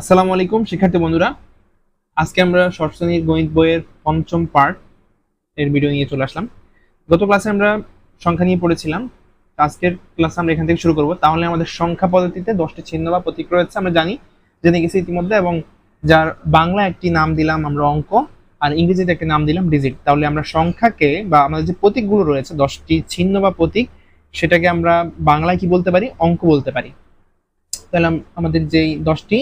আসসালামু আলাইকুম, শিক্ষার্থী বন্ধুরা। আজকে আমরা ষষ্ঠ শ্রেণির গণিত বইয়ের পঞ্চম পার্ট এর ভিডিও নিয়ে চলে আসলাম। গত ক্লাসে আমরা সংখ্যা নিয়ে পড়েছিলাম। আজকের ক্লাস আমরা এখান থেকে শুরু করব। তাহলে আমাদের সংখ্যা পদ্ধতিতে দশটি চিহ্ন বা প্রতীক রয়েছে, আমরা জানি। জেনে গেছি ইতিমধ্যে এবং যার বাংলা একটি নাম দিলাম আমরা অঙ্ক, আর ইংরেজিতে একটি নাম দিলাম ডিজিট তাহলে আমরা সংখ্যাকে বা আমাদের যে প্রতীকগুলো রয়েছে, দশটি চিহ্ন বা প্রতীক, সেটাকে আমরা বাংলায় কি বলতে পারি? অঙ্ক বলতে পারি। তাহলে আমাদের যেই দশটি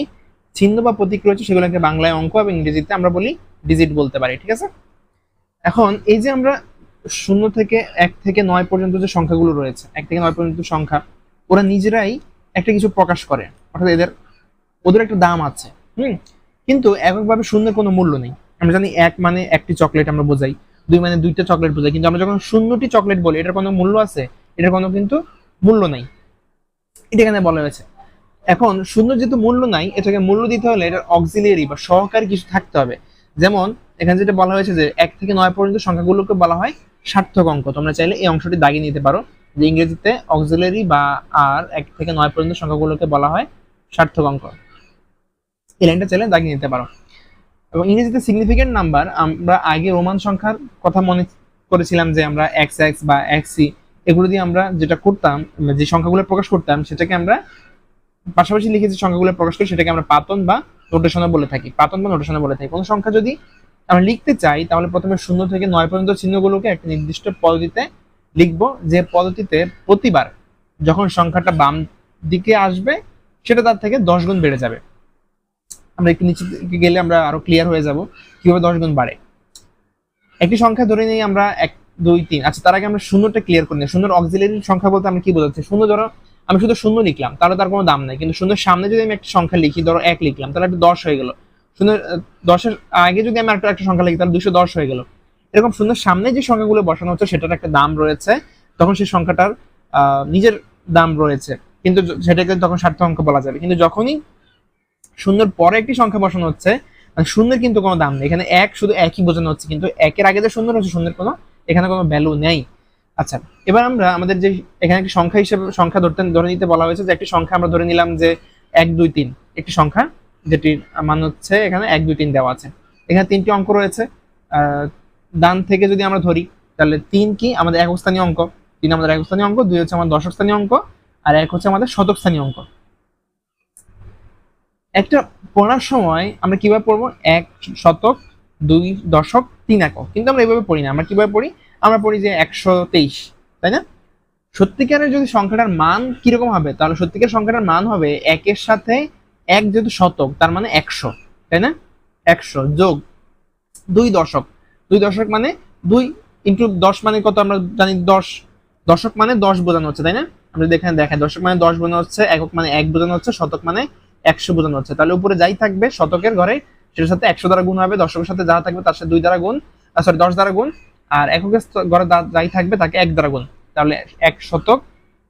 চিহ্ন বা প্রতীক রয়েছে, সেগুলোকে বাংলায় অঙ্ক এবং ইংরেজিতে আমরা বলি ডিজিট বলতে পারি, ঠিক আছে? এখন এই যে আমরা শূন্য থেকে এক থেকে নয় পর্যন্ত যে সংখ্যাগুলো রয়েছে, এক থেকে নয় পর্যন্ত সংখ্যা, ওরা নিজেরাই একটা কিছু প্রকাশ করে, অর্থাৎ এদের, ওদের একটা দাম আছে, হুম? কিন্তু এককভাবে শূন্যের কোনো মূল্য নেই। আমরা জানি এক মানে একটি চকলেট আমরা বোঝাই, দুই মানে দুইটা চকলেট বোঝাই, কিন্তু আমরা যখন শূন্যটি চকলেট বলি, এটার কোনো মূল্য আছে? এটার কোনো কিন্তু মূল্য নাই। এটা এখানে বলা হয়েছে। এখন শূন্য যেহেতু মূল্য নাই, এটাকে মূল্য দিতে হলে এটার অক্সিলিয়ারি বা সহকারী কিছু থাকতে হবে। যেমন, এখানে যেটা বলা হয়েছে যে এক থেকে নয় পর্যন্ত সংখ্যাগুলোকে বলা হয় সার্থক অঙ্ক। তোমরা চাইলে এই অংশটি দাগিয়ে নিতে পারো, যে ইংরেজিতে অক্সিলিয়ারি বা আর এক থেকে নয় পর্যন্ত সংখ্যাগুলোকে বলা হয় সার্থক অঙ্ক। এই লাইনটা চাইলে দাগিয়ে নিতে পারো। এবং ইংরেজিতে সিগনিফিকেন্ট নাম্বার আমরা আগে রোমান সংখ্যার কথা মনে করেছিলাম যে আমরা এক্স এক্স বা এক্স সি এগুলো দিয়ে আমরা যেটা করতাম, যে সংখ্যাগুলো প্রকাশ করতাম, সেটাকে আমরা পাশাপাশি লিখে যে সংখ্যাগুলো প্রকাশ করি সেটাকে আমরা পাতন বা নোটেশনে বলে থাকি। পাতন বা নোটেশনে বলে থাকি। কোনো সংখ্যা যদি আমরা লিখতে চাই, তাহলে প্রথমে শূন্য থেকে নয় পর্যন্ত চিহ্নগুলোকে একটা নির্দিষ্ট পদ্ধতিতে লিখব। যে পদ্ধতিতে প্রতিবার যখন সংখ্যাটা বাম দিকে আসবে, সেটা তার থেকে দশ গুণ বেড়ে যাবে। আমরা একটু নিচে গেলে আমরা আরও ক্লিয়ার হয়ে যাব কীভাবে দশ গুণ বাড়ে। একটি সংখ্যা ধরে নিই আমরা এক, দুই, তিন। আচ্ছা তার আগে আমরা শূন্যটা ক্লিয়ার করে নিই। শূন্যর অক্সিলারি সংখ্যা বলতে আমরা কি বোঝাচ্ছি? শূন্য ধরো আমি শুধু শূন্য লিখলাম, তাহলে তার কোনো দাম নাই। কিন্তু শূন্যের সামনে যদি আমি একটা সংখ্যা লিখি, ধরো এক লিখলাম, তাহলে একটা দশ হয়ে গেল। শূন্য দশের আগে যদি আমি একটা একটা সংখ্যা লিখি, তাহলে দুশো দশ হয়ে গেল। এরকম শূন্যের সামনে যে সংখ্যাগুলো বসানো হচ্ছে, সেটার একটা দাম রয়েছে। তখন সেই সংখ্যাটার নিজের দাম রয়েছে। কিন্তু সেটাকে তখন সার্থক অঙ্ক বলা যাবে। কিন্তু যখনই শূন্যের পরে একটি সংখ্যা বসানো হচ্ছে শূন্যের কিন্তু কোনো দাম নেই। এখানে এক শুধু একই বোঝানো হচ্ছে, কিন্তু একের আগে যে শূন্য রয়েছে, শূন্যের কোনো, এখানে কোনো ভ্যালু নেই। আচ্ছা এবার আমরা আমাদের যে এখানে একটি সংখ্যা হিসেবে, সংখ্যা ধরতে, ধরে নিতে বলা হয়েছে যে একটি সংখ্যা আমরা ধরে নিলাম যে এক, দুই, তিন। একটি সংখ্যা যেটির মান হচ্ছে এখানে এক, দুই, তিন দেওয়া আছে। এখানে তিনটি অঙ্ক রয়েছে। ডান থেকে যদি আমরা ধরি, তাহলে তিন কি আমাদের একক স্থানীয় অঙ্ক? তিন আমাদের একক স্থানীয় অঙ্ক, দুই হচ্ছে আমাদের দশক স্থানীয় অঙ্ক, আর এক হচ্ছে আমাদের শতক স্থানীয় অঙ্ক। একটা পড়ার সময় আমরা কীভাবে পড়ব? এক শতক, দুই দশক, তিন একক। কিন্তু আমরা এইভাবে পড়ি না। আমরা কীভাবে পড়ি? আমরা পড়ি যে একশো তেইশ, তাই না? সত্যিকারের যদি সংখ্যাটার মান কীরকম হবে, তাহলে সত্যিকার সংখ্যাটার মান হবে একের সাথে এক যেহেতু শতক, তার মানে একশো, তাই না? একশো যোগ দুই দশক। দুই দশক মানে দুই ইন্টু দশ মানে কত আমরা জানি? দশ। দশক মানে দশ বোঝানো হচ্ছে, তাই না? আমরা এখানে দেখাই, দশক মানে দশ বোঝানো হচ্ছে, একক মানে এক বোঝানো হচ্ছে, শতক মানে একশো বোঝানো হচ্ছে। তাহলে উপরে যাই থাকবে, শতকের ঘরে, সেটার সাথে একশো দ্বারা গুণ হবে, দশকের সাথে যা থাকবে তার সাথে দুই দ্বারা গুণ সরি দশ দ্বারা গুণ আর ঘরে যা- যাই থাকবে তাকে এক দ্বারা গুণ। তাহলে এক শতক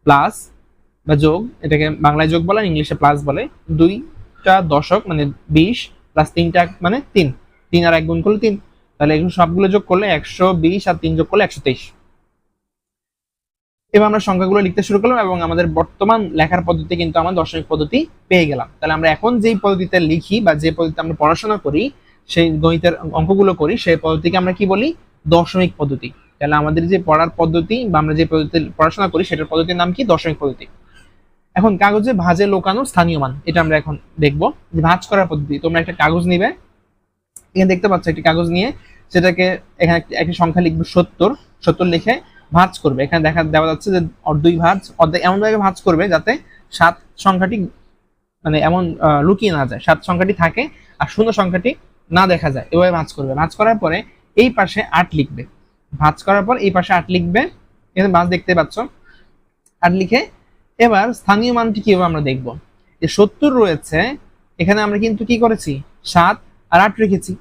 প্লাস বা যোগ, এটাকে বাংলায় যোগ বলে, ইংলিশে প্লাস বলে, দুইটা দশক মানে বিশ প্লাস তিনটা মানে তিন। তিন আর এক গুণ করলে তিন। তাহলে এগুলো সবগুলো যোগ করলে একশো বিশ আর তিন যোগ করলে একশো তেইশ। এবার আমরা সংখ্যাগুলো লিখতে শুরু করলাম এবং আমাদের বর্তমান লেখার পদ্ধতি কিন্তু আমরা দশমিক পদ্ধতি পেয়ে গেলাম। তাহলে আমরা এখন যেই পদ্ধতিতে লিখি বা যে পদ্ধতিতে আমরা পড়াশোনা করি, সেই গণিতের অঙ্কগুলো করি, সেই পদ্ধতিকে আমরা কি বলি? দশমিক পদ্ধতি। তাহলে আমাদের যে পড়ার পদ্ধতি বা আমরা যে পদ্ধতি পড়াশোনা করি, সেটার পদ্ধতির নাম কি? দশমিক পদ্ধতি। এখন কাগজে ভাঁজে লোকানো স্থানীয় মান, এটা আমরা এখন দেখব। ভাঁজ করার পদ্ধতি, তোমরা একটা কাগজ নিবে। এখানে দেখতে পাচ্ছ একটি কাগজ নিয়ে সেটাকে এখানে একটি- সংখ্যা লিখবে সত্তর। সত্তর লিখে ভাঁজ করবে। এখানে দেখা, দেওয়া যাচ্ছে যে অর্ধই ভাঁজ, অর্ধেক এমন ভাবে ভাঁজ করবে যাতে সাত সংখ্যাটি মানে এমন লুকিয়ে না যায়। সাত সংখ্যাটি থাকে আর শূন্য সংখ্যাটি না দেখা যায়। এভাবে ভাঁজ করবে। ভাঁজ করার পরে এই পাশে আট লিখবে। ভাঁজ করার পর এই পাশে আট লিখবে। এখানে ভাঁজ দেখতে পাচ্ছ? আট লিখে এবার স্থানীয় মানটি কীভাবে আমরা দেখব? যে সত্তর রয়েছে, এখানে আমরা কিন্তু কি করেছি? সাত আর আট রেখেছি।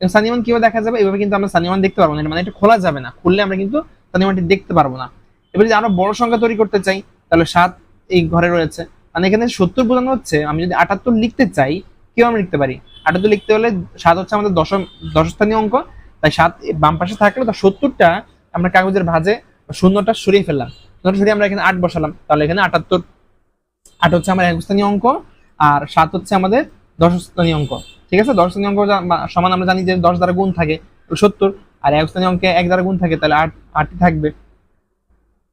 স্থানীয় মান কীভাবে দেখা যাবে? এভাবে কিন্তু আমরা স্থানীয় মান দেখতে পারব না। মানে এটা খোলা যাবে না। খুললে আমরা কিন্তু স্থানীয় মানটি দেখতে পারব না। এবার যদি আমরা বড় সংখ্যা তৈরি করতে চাই, তাহলে সাত এই ঘরে রয়েছে। মানে এখানে সত্তর বোঝানো হচ্ছে। আমি যদি আটাত্তর লিখতে চাই কীভাবে আমরা লিখতে পারি? আটাত্তর লিখতে হলে সাত হচ্ছে আমাদের দশম, দশস্থানীয় অঙ্ক। তাই সাত বাম পাশে থাকলে তার সত্তরটা আমরা কাগজের ভাঁজে শূন্যটা সরিয়ে ফেললাম। সরিয়ে আমরা এখানে আট বসালাম। তাহলে এখানে আটাত্তর। আট হচ্ছে আমার একস্থানীয় অঙ্ক আর সাত হচ্ছে আমাদের দশ স্থানীয় অঙ্ক। ঠিক আছে? দশ স্থানীয় অঙ্ক সমান আমরা জানি যে দশ দ্বারা গুণ থাকে সত্তর। আর এক স্থানীয় অঙ্কে এক দ্বারা গুণ থাকে, তাহলে আট আটটি থাকবে।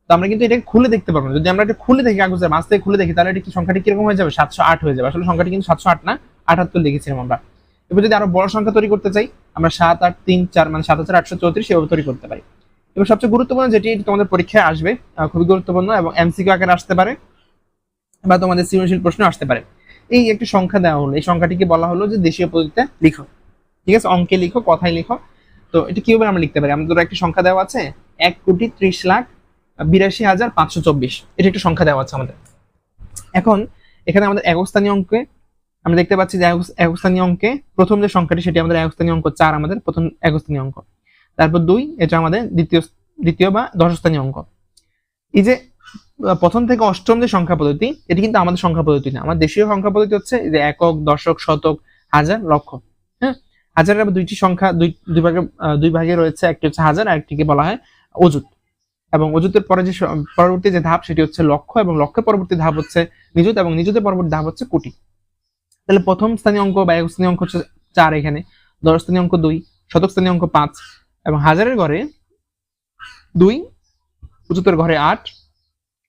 তো আমরা কিন্তু এটা খুলে দেখতে পারব যদি আমরা এটা খুলে দেখি, কাগজের মাছ থেকে খুলে দেখি, তাহলে এটা কি সংখ্যাটি কীরকম হয়ে যাবে? সাতশো আট হয়ে যাবে। আসলে সংখ্যাটি কিন্তু সাতশো আট না। আটাত্তর লিখেছিলাম আমরা। এবার যদি আরও বড় সংখ্যা তৈরি করতে চাই, আমরা সাত, আট, তিন, চার মানে সাত হাজার আটশো চৌত্রিশ এভাবে তৈরি করতে পারি। এবার সবচেয়ে গুরুত্বপূর্ণ যেটি তোমাদের পরীক্ষায় আসবে খুবই গুরুত্বপূর্ণ এবং এমসিকিউ আকারে আসতে পারে বা তোমাদের সৃজনশীল প্রশ্ন আসতে পারে। এই একটি সংখ্যা দেওয়া হলো। এই সংখ্যাটিকে বলা হলো যে দেশীয় পদ্ধতিতে লিখো। ঠিক আছে? অঙ্কে লিখো, কথায় লিখো। তো এটা কীভাবে আমরা লিখতে পারি? আমাদের একটি সংখ্যা দেওয়া আছে, এক কোটি ত্রিশ লাখ বিরাশি হাজার পাঁচশো চব্বিশ। এটা একটি সংখ্যা দেওয়া আছে আমাদের। এখন এখানে আমাদের একক স্থানীয় অঙ্কে আমরা দেখতে পাচ্ছি যে একক- একক স্থানীয় অঙ্কে প্রথম যে সংখ্যাটি সেটি আমাদের একক স্থানীয় অঙ্ক চার, আমাদের প্রথম একক স্থানীয় অঙ্ক। তারপর দুই, এটা আমাদের দ্বিতীয় দ্বিতীয় বা দশ স্থানীয় অঙ্ক। এই যে প্রথম থেকে অষ্টম যে সংখ্যা পদ্ধতি, এটি কিন্তু আমাদের সংখ্যা পদ্ধতি না। আমাদের দেশীয় সংখ্যা পদ্ধতি হচ্ছে যে একক, দশক, শতক, হাজার, লক্ষ। হ্যাঁ? হাজারের আবার দুইটি সংখ্যা, দুই দুই ভাগে দুই ভাগে রয়েছে। একটি হচ্ছে হাজার আর একটিকে বলা হয় অযুত। এবং অযুতের পরে যে পরবর্তী যে ধাপ, সেটি হচ্ছে লক্ষ। এবং লক্ষ্যের পরবর্তী ধাপ হচ্ছে নিযুত। এবং নিযুতের পরবর্তী ধাপ হচ্ছে কোটি। তাহলে প্রথম স্থানীয় অঙ্ক বা একক স্থানীয় অঙ্ক হচ্ছে চার এখানে, দশ স্থানীয় অঙ্ক দুই, শতক স্থানীয় অঙ্ক পাঁচ, এবং হাজারের ঘরে দুই উঁচুতের ঘরে আট,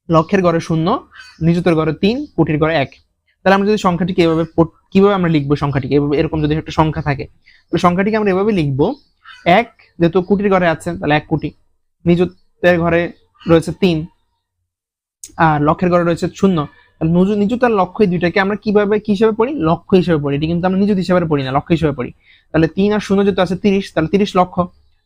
লক্ষের ঘরে শূন্য নিযুতের ঘরে তিন, কোটির ঘরে এক। তাহলে আমরা যদি সংখ্যাটিকে এভাবে কীভাবে আমরা লিখব সংখ্যাটিকে? এভাবে এরকম যদি একটা সংখ্যা থাকে, তাহলে সংখ্যাটিকে আমরা এভাবে লিখব, এক যেহেতু কোটির ঘরে আছে, তাহলে এক কোটি নিযুতের ঘরে রয়েছে তিন, আর লক্ষের ঘরে রয়েছে শূন্য নিযুত আর লক্ষ্য এই দুইটাকে আমরা কীভাবে, কি হিসাবে পড়ি? লক্ষ্য হিসাবে পড়ি। এটি কিন্তু আমরা নিযুত হিসাবে পড়ি না, লক্ষ্য হিসাবে পড়ি। তাহলে তিন আর শূন্য যেহেতু আছে তিরিশ, তাহলে তিরিশ লক্ষ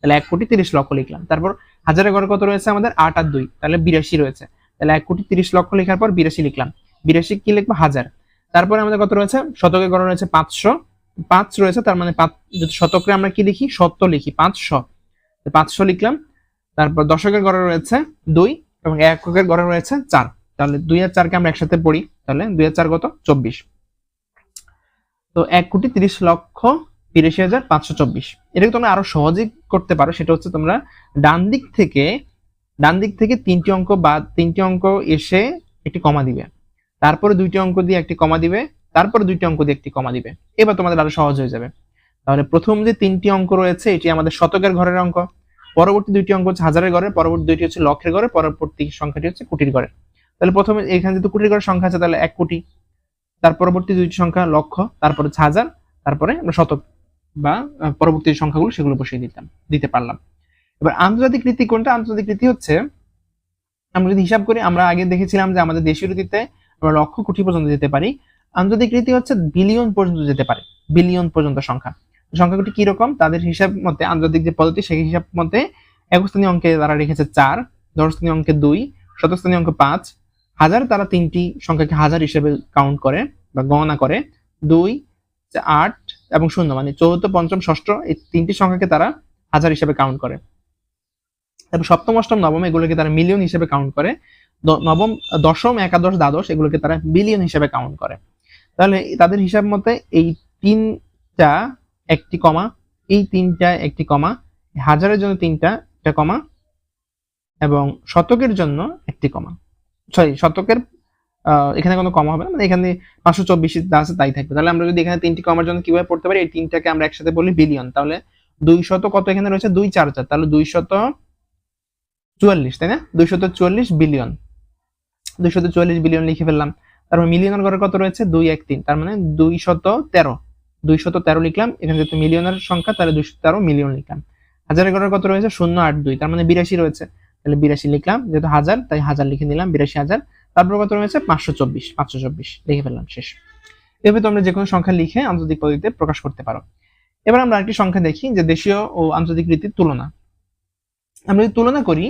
তাহলে এক কোটি তিরিশ লক্ষ লিখলাম। তারপর হাজারের ঘরে কত রয়েছে আমাদের? আট আর দুই। তাহলে বিরাশি রয়েছে। তাহলে এক কোটি তিরিশ লক্ষ লেখার পর বিরাশি লিখলাম। বিরাশি কি লিখব? হাজার। তারপরে আমাদের কত রয়েছে? শতকের ঘরে রয়েছে পাঁচশো। পাঁচ রয়েছে, তার মানে শতকে আমরা কি লিখি? সত্য লিখি, পাঁচশো। পাঁচশো লিখলাম। তারপর দশকের ঘরে রয়েছে দুই এবং এককের ঘরে রয়েছে চার। তাহলে দুই আর চারকে আমরা একসাথে পড়ি, তাহলে দুই আর চার কত? চব্বিশ। তো এক কোটি তিরিশ লক্ষ তিরিশ হাজার পাঁচশো চব্বিশ। এটাকে তোমরা আরও সহজেই করতে পারো? সেটা হচ্ছে তোমরা ডান দিক থেকে, ডান দিক থেকে তিনটি অঙ্ক বা তিনটি অঙ্ক এসে একটি কমা দিবে। তারপরে দুইটি অঙ্ক দিয়ে একটি কমা দিবে, তারপরে দুইটি অঙ্ক দিয়ে একটি কমা দিবে। এবার তোমাদের আরও সহজ হয়ে যাবে। তাহলে প্রথম যে তিনটি অঙ্ক রয়েছে, এটি আমাদের শতকের ঘরের অঙ্ক। পরবর্তী দুইটি অঙ্ক হচ্ছে হাজারের ঘরে পরবর্তী দুইটি হচ্ছে লক্ষের ঘরে পরবর্তী সংখ্যাটি হচ্ছে কোটির ঘরে তাহলে প্রথমে এখানে যেহেতু কোটির ঘরের সংখ্যা আছে, তাহলে এক কোটি। তার পরবর্তী দুইটি সংখ্যা লক্ষ তারপর হচ্ছে হাজার, তারপরে আমরা শতক বা পরবর্তী সংখ্যাগুলো সেগুলো বসিয়ে দিতাম, দিতে পারলাম। এবার আন্তর্জাতিক রীতি কোনটা? আন্তর্জাতিক রীতি হচ্ছে, আমরা যদি হিসাব করি, আমরা আগে দেখেছিলাম যে আমাদের দেশীয় রীতিতে আমরা লক্ষ কোটি পর্যন্ত যেতে পারি। আন্তর্জাতিক রীতি হচ্ছে বিলিয়ন পর্যন্ত যেতে পারে, বিলিয়ন পর্যন্ত সংখ্যা। সংখ্যাগুলি কি রকম? তাদের হিসাব মতে, আন্তর্জাতিক যে পদ্ধতি, সেই হিসাব মতে, একস্থানীয় অঙ্কে তারা রেখেছে চার, দশস্থানীয় অঙ্কে দুই, শতস্থানীয় অঙ্কে পাঁচ হাজার তারা তিনটি সংখ্যাকে হাজার হিসেবে কাউন্ট করে বা গণনা করে। দুই, আট এবং শূন্য মানে চতুর্থ পঞ্চম, ষষ্ঠ, এই তিনটি সংখ্যাকে তারা হাজার হিসেবে কাউন্ট করে। তারপর সপ্তম, অষ্টম, নবম এগুলোকে তারা মিলিয়ন হিসেবে কাউন্ট করে। নবম, দশম, একাদশ, দ্বাদশ এগুলোকে তারা বিলিয়ন হিসেবে কাউন্ট করে। তাহলে তাদের হিসাব মতে এই তিনটা একটি কমা, এই তিনটা একটি কমা, হাজারের জন্য তিনটা, একটা কমা এবং শতকের জন্য একটি কমা। সরি, শতকের এখানে কোনো কমা হবে না মানে এখানে পাঁচশো চব্বিশ আছে তাই থাকবে। তাহলে আমরা যদি এখানে তিনটি কমার জন্য কীভাবে পড়তে পারি, এই তিনটাকে আমরা একসাথে বলি বিলিয়ন তাহলে দুই শত কত এখানে রয়েছে? দুই চার চার। তাহলে দুই শত চুয়াল্লিশ, তাই না? দুই শত চুয়াল্লিশ বিলিয়ন দুই শত চুয়াল্লিশ বিলিয়ন লিখে ফেললাম। তারপর মিলিয়নের ঘরে কত রয়েছে? দুই এক তিন। তার মানে দুই শত তেরো। দুই শত তেরো লিখলাম। এখানে যেহেতু মিলিয়নের সংখ্যা, তাহলে দুইশো তেরো মিলিয়ন লিখলাম। হাজারের ঘরে কত রয়েছে? শূন্য আট দুই। তার মানে বিরাশি রয়েছে। তাহলে বিরাশি লিখলাম, যেহেতু হাজার, তাই হাজার লিখে নিলাম, বিরাশি হাজার। তারপর কত রয়েছে? পাঁচশো চব্বিশ পাঁচশো চব্বিশ লিখে ফেললাম, শেষ। এভাবে তোমরা যে কোনো সংখ্যা লিখে আন্তর্জাতিক পদ্ধতিতে প্রকাশ করতে পারো। এবার আমরা আরেকটি সংখ্যা দেখি, যে দেশীয় ও আন্তর্জাতিক রীতির তুলনা। আমরা যদি তুলনা করি,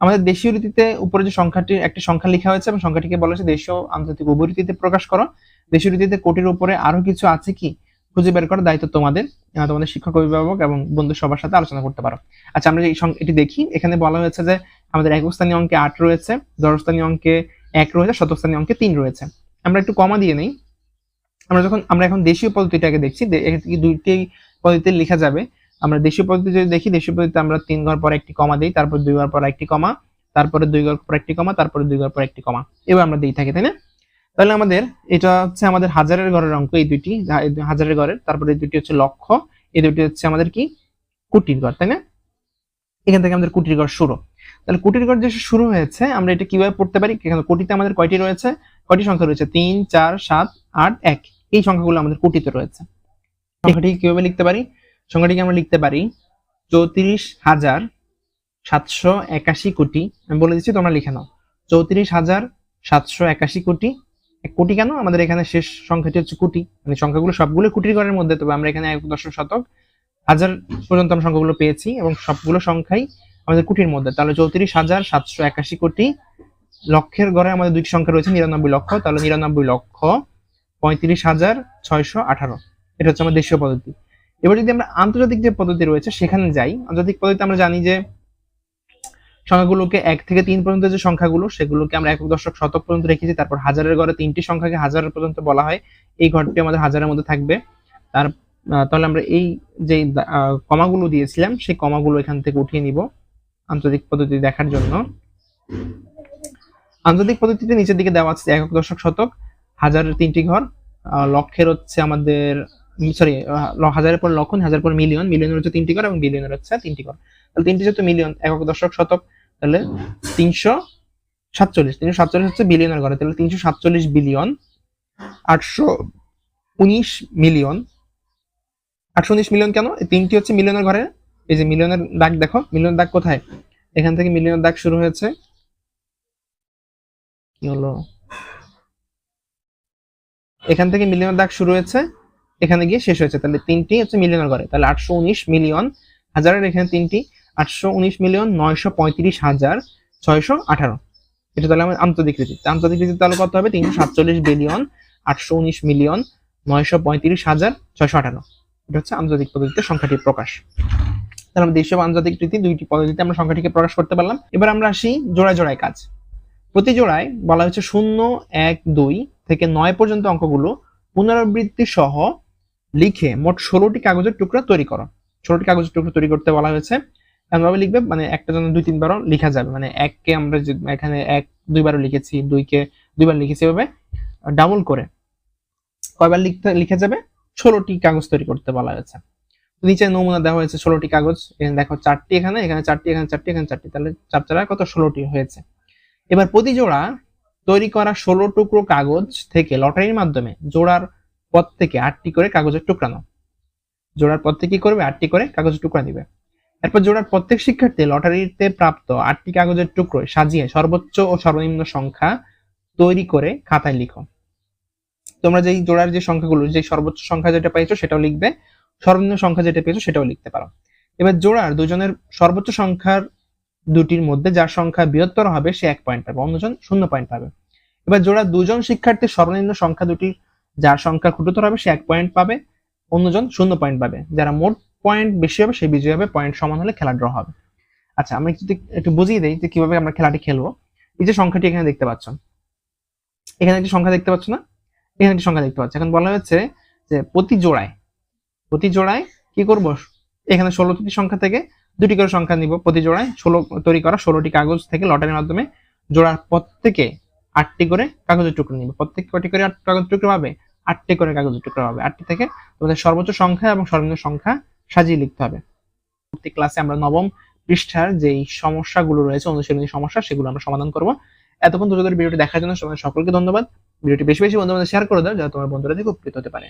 আমাদের দেশীয় রীতিতে উপরে যে সংখ্যাটি, একটি সংখ্যা লেখা হয়েছে, এবং সংখ্যাটিকে বলা হয়েছে দেশীয় আন্তর্জাতিক উভয় রীতিতে প্রকাশ করো। দেশীয় রীতিতে কোটির উপরে আরও কিছু আছে কি? খুঁজে বের করার দায়িত্ব তোমাদের তোমাদের শিক্ষক, অভিভাবক এবং বন্ধু সবার সাথে আলোচনা করতে পারো। আচ্ছা আমরা এটি দেখি, এখানে বলা হয়েছে যে আমাদের একক স্থানীয় অঙ্কে আট রয়েছে দশ স্থানীয় অঙ্কে এক রয়েছে শতক স্থানীয় অঙ্কে তিন রয়েছে। আমরা একটু কমা দিয়ে নেই। আমরা যখন, আমরা এখন দেশীয় পদ্ধতিটাকে দেখছি দুইটি পদ্ধতিতে লেখা যাবে। আমরা দেশীয় পদ্ধতি যদি দেখি, দেশীয় পদ্ধতিতে আমরা তিন ঘর পর একটি কমা দিই, তারপর দুই ঘর পর একটি কমা, তারপরে দুই ঘর পর একটি কমা, তারপরে দুই ঘর পর একটি কমা। এবার আমরা দিই থাকি, তাই না? তাহলে আমাদের এটা হচ্ছে আমাদের হাজারের ঘরের অঙ্ক, এই দুইটি হাজারের ঘরের, তারপরে এই দুটি হচ্ছে লক্ষ, এই দুটি হচ্ছে আমাদের কি? কুটির ঘর, তাই না? এখান থেকে আমাদের কুটির ঘর শুরু। তাহলে কুটির ঘর যে শুরু হয়েছে, আমরা এটা কীভাবে পড়তে পারি? কোটিতে আমাদের কয়টি রয়েছে? কয়টি সংখ্যা রয়েছে? তিন, চার, সাত, আট, এক। এই সংখ্যাগুলো আমাদের কোটিতে রয়েছে। সংখ্যাটি কীভাবে লিখতে পারি? সংখ্যাটিকে আমরা লিখতে পারি চৌত্রিশ হাজার সাতশো একাশি কোটি। আমি বলে দিচ্ছি, তোমরা লিখে নাও। চৌত্রিশ হাজার সাতশো একাশি কোটি কোটি কেন? আমাদের এখানে শেষ সংখ্যাটি হচ্ছে কোটি। মানে সংখ্যাগুলো সবগুলো কোটির ঘরের মধ্যে, তবে আমরা এখানে এক দশক শতক, হাজার পর্যন্ত আমরা সংখ্যাগুলো পেয়েছি এবং সবগুলো সংখ্যাই আমাদের কোটির মধ্যে। তাহলে চৌত্রিশ হাজার সাতশো একাশি কোটি লক্ষের ঘরে আমাদের দুইটি সংখ্যা রয়েছে, নিরানব্বই লক্ষ। তাহলে নিরানব্বই লক্ষ পঁয়ত্রিশ হাজার ছয়শো আঠারো। এটা হচ্ছে আমাদের দেশীয় পদ্ধতি। এবার যদি আমরা আন্তর্জাতিক যে পদ্ধতি রয়েছে, সেখানে যাই। আন্তর্জাতিক পদ্ধতিতে আমরা জানি যে সংখ্যাগুলোকে এক থেকে তিন পর্যন্ত যে সংখ্যাগুলো, সেগুলোকে আমরা একক দশক শতক পর্যন্ত রেখেছি। তারপর হাজারের ঘরে তিনটি সংখ্যাকে হাজার পর্যন্ত বলা হয়। এই ঘরটি আমাদের হাজারের মধ্যে থাকবে। তার তাহলে আমরা এই যে কমাগুলো দিয়েছিলাম, সেই কমাগুলো এখান থেকে উঠিয়ে নিব আন্তর্জাতিক পদ্ধতি দেখার জন্য। আন্তর্জাতিক পদ্ধতিতে নিচের দিকে দেওয়া আছে একক দশক শতক, হাজারের তিনটি ঘর লক্ষের হচ্ছে আমাদের সরি হাজারের পর লক্ষ হাজার পর মিলিয়ন মিলিয়নের হচ্ছে তিনটি ঘর এবং বিলিয়নের হচ্ছে তিনটি ঘর। তাহলে তিনটি যেহেতু মিলিয়ন একক দশক শতক তাহলে তিনশো সাতচল্লিশ তিনশো সাতচল্লিশ হচ্ছে বিলিয়নের ঘরে, তাহলে তিনশো সাতচল্লিশ বিলিয়ন আটশো উনিশ মিলিয়ন আটশো উনিশ মিলিয়ন কেন? এই তিনটি হচ্ছে মিলিয়নের ঘরে। এই যে মিলিয়নের দাগ দেখো মিলিয়নের দাগ কোথায়? এখান থেকে মিলিয়নের দাগ শুরু হয়েছে। কি হলো? এখান থেকে মিলিয়নের দাগ শুরু হয়েছে, এখানে গিয়ে শেষ হয়েছে। তাহলে তিনটি হচ্ছে মিলিয়নের ঘরে, তাহলে আটশো উনিশ মিলিয়ন হাজারের এখানে তিনটি। আটশো উনিশ মিলিয়ন নয়শো পঁয়ত্রিশ হাজার ছয়শো আঠারো। এটা তাহলে আমার আন্তর্জাতিক রীতি আন্তর্জাতিক রীতি তাহলে কত হবে? তিনশো সাতচল্লিশ বিলিয়ন আটশো উনিশ মিলিয়ন নয়শো পঁয়ত্রিশ হাজার ছয়শো আঠারো। এটা হচ্ছে আন্তর্জাতিক পদ্ধতিতে সংখ্যাটির প্রকাশ। তাহলে আমরা দেশীয় আন্তর্জাতিক রীতি দুইটি পদ্ধতিতে আমরা সংখ্যাটিকে প্রকাশ করতে পারলাম। এবার আমরা আসি জোড়ায় জোড়ায় কাজ। প্রতি জোড়ায় বলা হচ্ছে শূন্য, এক, দুই থেকে নয় পর্যন্ত অঙ্কগুলো পুনরাবৃত্তি সহ লিখে মোট ষোলোটি কাগজের টুকরা তৈরি করো। ষোলোটি কাগজের টুকরা তৈরি করতে বলা হয়েছে। এমনভাবে লিখবে মানে একটা জন্য দুই, তিনবারও লেখা যাবে। মানে এককে আমরা এখানে এক, দুইবারও লিখেছি, দুইকে দুইবার লিখেছি এভাবে ডাবল করে কয়বার লিখতে, লিখা যাবে? ষোলোটি কাগজ তৈরি করতে বলা হয়েছে। নিচে নমুনা দেওয়া হয়েছে ষোলোটি কাগজ। এখানে দেখো চারটি এখানে এখানে চারটি এখানে চারটি এখানে চারটি। তাহলে চার চারা কত? ষোলোটি হয়েছে। এবার প্রতি জোড়া তৈরি করা ষোলো টুকরো কাগজ থেকে লটারির মাধ্যমে জোড়ার পথ থেকে আটটি করে কাগজের টুকরা নাও জোড়ার পথ থেকে কি করবে? আটটি করে কাগজের টুকরা দিবে। এরপর জোড়ার প্রত্যেক শিক্ষার্থী লটারিতে প্রাপ্ত আটটি কাগজের টুকরো সাজিয়ে সর্বোচ্চ ও সর্বনিম্ন সংখ্যা তৈরি করে খাতায় লিখো। তোমরা যেই জোড়ার যে সংখ্যাগুলো যে সর্বোচ্চ সংখ্যা যেটা পেয়েছ সেটাও লিখবে, সর্বনিম্ন সংখ্যা যেটা পেয়েছ সেটাও লিখতে পারো। এবার জোড়ার দুজনের সর্বোচ্চ সংখ্যার দুটির মধ্যে যার সংখ্যা বৃহত্তর হবে সে এক পয়েন্ট পাবে, অন্যজন শূন্য পয়েন্ট পাবে। এবার জোড়া দুজন শিক্ষার্থীর সর্বনিম্ন সংখ্যা দুটির, যার সংখ্যা ক্ষুদ্রতর হবে সে এক পয়েন্ট পাবে, অন্যজন শূন্য পয়েন্ট পাবে। যারা মোট পয়েন্ট বেশি হবে সে বিজয়ী হবে পয়েন্ট সমান হলে খেলা ড্র হবে। আচ্ছা আমি যদি একটু বুঝিয়ে দিই যে কীভাবে আমরা খেলাটি খেলব। এই যে সংখ্যাটি এখানে দেখতে পাচ্ছ। এখানে একটি সংখ্যা দেখতে পাচ্ছ না? এখানে একটি সংখ্যা দেখতে পাচ্ছ। এখন বলা হচ্ছে যে প্রতি জোড়ায় প্রতি জোড়ায় কি করব? এখানে ষোলোটি সংখ্যা থেকে দুটি করে সংখ্যা নিব। প্রতি জোড়ায় ষোলো তৈরি করা, ষোলোটি কাগজ থেকে লটারির মাধ্যমে জোড়ার প্রত্যেকে আটটি করে কাগজের টুকরো নিবে। প্রত্যেক কটি করে আট কাগজের টুকরো পাবে? আটটি করে কাগজের টুকরো পাবে। আটটি থেকে তোমাদের সর্বোচ্চ সংখ্যা এবং সর্বনিম্ন সংখ্যা সাজিয়ে লিখতে হবে। প্রত্যেক ক্লাসে আমরা নবম পৃষ্ঠার যেই সমস্যাগুলো রয়েছে, অনুশীলনী সমস্যা, সেগুলো আমরা সমাধান করব। এতক্ষণ ধরে ভিডিওটি দেখার জন্য সকলকে ধন্যবাদ। ভিডিওটি বেশি বেশি বন্ধুদের শেয়ার করে দাও, যাতে তোমার বন্ধুরা থেকে উপকৃত হতে পারে।